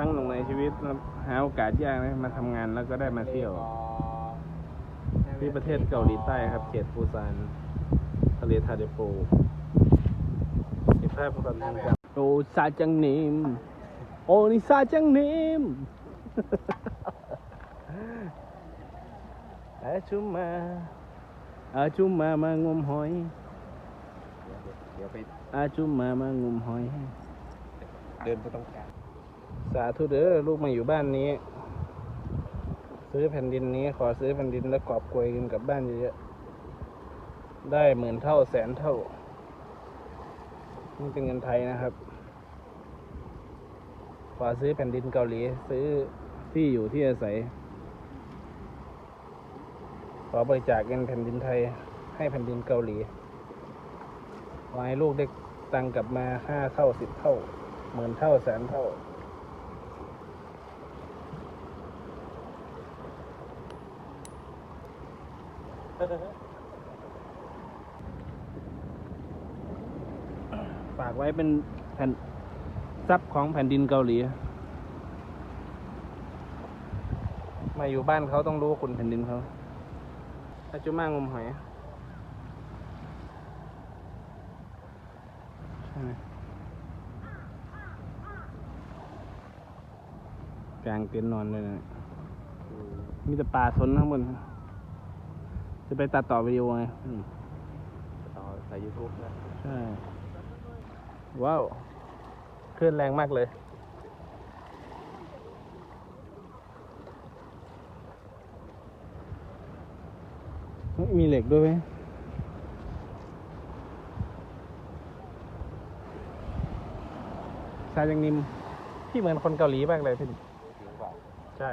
รั้งหนึ่งในชีวิตนะครับหาโอกาสยากนะมาทำงานแล้วก็ได้มาเที่ยว ที่ประเทศเกาหลีใต้ครับ เขตปูซานทะเลทาเดโปมีภาพความทรงจำโอ้ซาจังนิม โอ้นี่ซาจังนิม อาชุมมาอาชุมมามางมหอย เดี๋ยวไปอาชุมมามางมหอย เดินไปตรงกลาง สาธุเด้อลูกมาอยู่บ้านนี้ ซื้อแผ่นดินนี้ ขอซื้อแผ่นดินแล้วกอบกวยกันกับบ้านเยอะๆได้หมื่นเท่าแสนเท่านี่เป็นเงินไทยนะครับ ขอซื้อแผ่นดินเกาหลี ซื้อที่อยู่ที่อาศัย ขอบริจาคเงินแผ่นดินไทย ให้แผ่นดินเกาหลีขอให้ลูกได้ตังค์กลับมาห้าเท่าสิบเท่าหมื่นเท่าแสนเท่า ฝากไว้เป็นแผ่นทรัพย์ของแผ่นดินเกาหลี มาอยู่บ้านเขาต้องรู้คุณแผ่นดินเขาอาจุมางมหอยใช่ไหมกลางเต็นท์นอนเลยนะมีแต่ป่าสนข้างบน จะไปตัดต่อวิดีโอไงอืมต่อใส่ยูทูบนะใช่ ว้าวคลื่นแรงมากเลย มีเหล็กด้วยไหมชายยังนิมพี่เหมือนคนเกาหลีมากเลยพี่ถึงกว่าใช่